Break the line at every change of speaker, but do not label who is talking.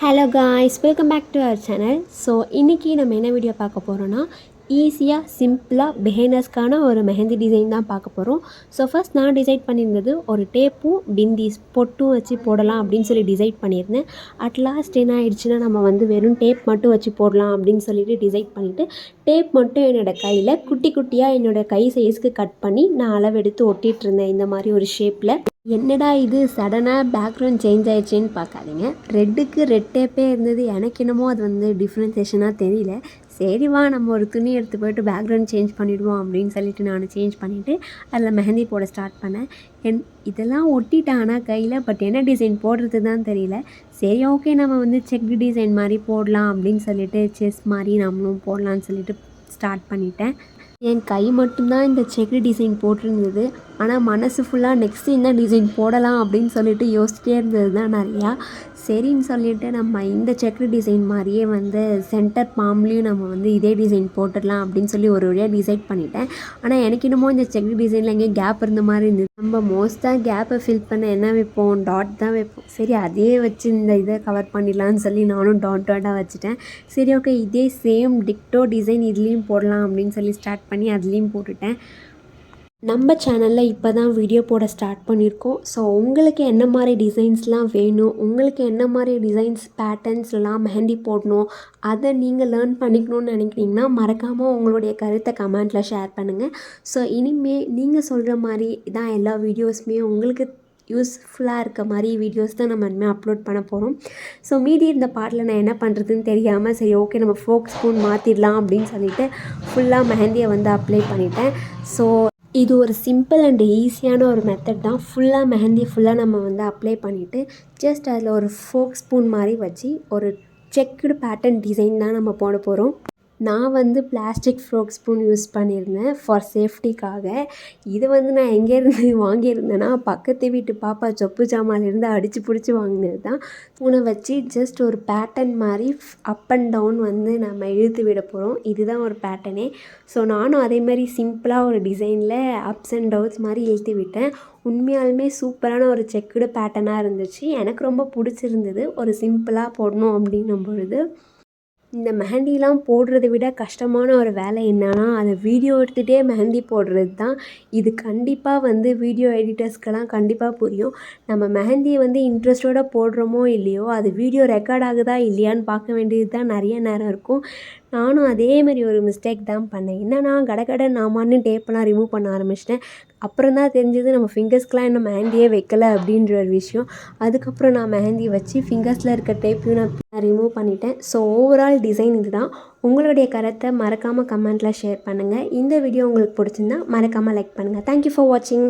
Hello guys welcome back to our channel so இன்றைக்கி நம்ம என்ன வீடியோ பார்க்க போகிறோன்னா ஈஸியாக சிம்பிளாக பிஹைனர்ஸ்க்கான ஒரு மெஹந்தி டிசைன் தான் பார்க்க போகிறோம் ஸோ ஃபஸ்ட் நான் டிசைட் பண்ணியிருந்தது ஒரு டேப்பும் பிந்திஸ் பொட்டும் வச்சு போடலாம் அப்படின்னு சொல்லி டிசைட் பண்ணியிருந்தேன். அட் லாஸ்ட் என்ன ஆயிடுச்சுன்னா நம்ம வந்து வெறும் டேப் மட்டும் வச்சு போடலாம் அப்படின்னு சொல்லிட்டு டிசைட் பண்ணிவிட்டு டேப் மட்டும் என்னோடய கையில் குட்டி குட்டியாக என்னோடய கை சைஸ்க்கு கட் பண்ணி நான் அளவெடுத்து ஒட்டிகிட்டு இருந்தேன். இந்த மாதிரி ஒரு ஷேப்பில் என்னடா இது? சடனாக பேக்ரவுண்ட் சேஞ்ச் ஆயிடுச்சின்னு பார்க்காதீங்க. ரெட்டுக்கு ரெட் டேப்பே இருந்தது. எனக்கு என்னமோ அது வந்து டிஃப்ரென்சேஷனாக தெரியல. சரிவா நம்ம ஒரு துணி எடுத்து போயிட்டு பேக்ரவுண்ட் சேஞ்ச் பண்ணிவிடுவோம் அப்படின்னு சொல்லிட்டு நான் சேஞ்ச் பண்ணிவிட்டு அதில் மெஹந்தி போட ஸ்டார்ட் பண்ணேன். என் இதெல்லாம் ஒட்டிட்டானா கையில் பட் என்ன டிசைன் போடுறது தான் தெரியல. சரி ஓகே நம்ம வந்து செக் டிசைன் மாதிரி போடலாம் அப்படின்னு சொல்லிட்டு செஸ் மாதிரி நம்மளும் போடலான்னு சொல்லிட்டு ஸ்டார்ட் பண்ணிட்டேன். என் கை மட்டும்தான் இந்த செக் டிசைன் போட்டிருந்தது. ஆனால் மனசு ஃபுல்லாக நெக்ஸ்ட்டு என்ன டிசைன் போடலாம் அப்படின்னு சொல்லிட்டு யோசிச்சிட்டே இருந்தது தான் நிறையா. சரின்னு சொல்லிட்டு நம்ம இந்த செக் டிசைன் மாதிரியே வந்து சென்டர் பாம்லேயும் நம்ம வந்து இதே டிசைன் போட்டுடலாம் அப்படின்னு சொல்லி ஒரு வழியாக டிசைட் பண்ணிட்டேன். ஆனால் எனக்கு என்னமோ இந்த செக் டிசைனில் எங்கேயும் கேப் இருந்த மாதிரி இருந்தது. நம்ம மோஸ்ட்டாக கேப்பை ஃபில் பண்ண என்ன வைப்போம்? டாட் தான் வைப்போம். சரி அதே வச்சு இந்த இதை கவர் பண்ணிடலான்னு சொல்லி நானும் டாட் டாட்டாக வச்சுட்டேன். சரி ஓகே இதே சேம் டிக்டோ டிசைன் இதுலேயும் போடலாம் அப்படின்னு சொல்லி ஸ்டார்ட் பண்ணி அதுலேயும் போட்டுட்டேன். நம்ம சேனலில் இப்போ தான் வீடியோ போட ஸ்டார்ட் பண்ணியிருக்கோம் ஸோ உங்களுக்கு என்ன மாதிரி டிசைன்ஸ்லாம் வேணும்? உங்களுக்கு என்ன மாதிரி டிசைன்ஸ் பேட்டர்ன்ஸ்லாம் மெஹந்தி போடணும்? அதை நீங்கள் லேர்ன் பண்ணிக்கணும்னு நினைக்கிறீங்கன்னா மறக்காமல் உங்களுடைய கருத்தை கமெண்ட்டில் ஷேர் பண்ணுங்கள் ஸோ இனிமேல் நீங்கள் சொல்கிற மாதிரி தான் எல்லா வீடியோஸுமே உங்களுக்கு யூஸ்ஃபுல்லாக இருக்க மாதிரி வீடியோஸ் தான் நம்ம இனிமேல் அப்லோட் பண்ண போகிறோம் ஸோ மீதி இருந்த பாட்டில் நான் என்ன பண்ணுறதுன்னு தெரியாமல் சரி ஓகே நம்ம ஃபோக் ஸ்பூன் மாற்றிடலாம் அப்படின்னு சொல்லிட்டு ஃபுல்லாக மெஹந்தியை வந்து அப்ளை பண்ணிட்டேன். ஸோ இது ஒரு சிம்பிள் அண்ட் ஈஸியான ஒரு மெத்தட் தான். ஃபுல்லாக மெஹந்தி ஃபுல்லாக நம்ம வந்து அப்ளை பண்ணிவிட்டு ஜஸ்ட் அதில் ஒரு ஃபோக் ஸ்பூன் மாதிரி வச்சு ஒரு செக்குடு பேட்டர்ன் டிசைன் தான் நம்ம போட போகிறோம் நான் வந்து பிளாஸ்டிக் ஃப்ரோக் ஸ்பூன் யூஸ் பண்ணியிருந்தேன் ஃபார் சேஃப்டிக்காக இது வந்து நான் எங்கேருந்து வாங்கியிருந்தேன்னா பக்கத்து வீட்டு பாப்பா சொப்பு ஜாமான்லேருந்து அடித்து பிடிச்சி வாங்கினது தான் ஸ்பூனை வச்சு ஜஸ்ட் ஒரு பேட்டர்ன் மாதிரி அப் அண்ட் டவுன் வந்து நம்ம இழுத்து விட போகிறோம் இதுதான் ஒரு பேட்டர்னே ஸோ நானும் அதேமாதிரி சிம்பிளாக ஒரு டிசைனில் அப்ஸ் அண்ட் டவுன்ஸ் மாதிரி இழுத்து விட்டேன். உண்மையாலுமே சூப்பரான ஒரு செக்குடு பேட்டர்னாக இருந்துச்சு. எனக்கு ரொம்ப பிடிச்சிருந்தது. ஒரு சிம்பிளாக போடணும் அப்படின்னும் பொழுது. இந்த மெஹந்திலாம் போடுறத விட கஷ்டமான ஒரு வேலை என்னன்னா அதை வீடியோ எடுத்துகிட்டே மெஹந்தி போடுறது தான். இது கண்டிப்பாக வந்து வீடியோ எடிட்டர்ஸ்க்கெல்லாம் கண்டிப்பாக புரியும். நம்ம மெஹந்தியை வந்து இன்ட்ரெஸ்ட்டோடு போடுறோமோ இல்லையோ அது வீடியோ ரெக்கார்ட் ஆகுதா இல்லையான்னு பார்க்க வேண்டியது தான் நிறைய நேரம் இருக்கும். நானும் அதேமாரி ஒரு மிஸ்டேக் தான் பண்ணேன். என்னன்னா கடகட நாமான்னு டேப்பெல்லாம் ரிமூவ் பண்ண ஆரம்பிச்சிட்டேன். அப்புறம் தான் தெரிஞ்சது நம்ம ஃபிங்கர்ஸ்க்கெலாம் இன்னும் மெஹந்தியே வைக்கல அப்படின்ற ஒரு விஷயம். அதுக்கப்புறம் நான் மெஹந்தி வச்சு ஃபிங்கர்ஸில் இருக்க டேப்பையும் நான் ரிமூவ் பண்ணிட்டேன். ஸோ ஓவரால் டிசைன் இது தான் உங்களுடைய கருத்தை மறக்காமல் கமெண்ட்டில் ஷேர் பண்ணுங்கள் இந்த வீடியோ உங்களுக்கு பிடிச்சிருந்தா மறக்காமல் லைக் பண்ணுங்கள் தேங்க்யூ ஃபார் வாட்சிங்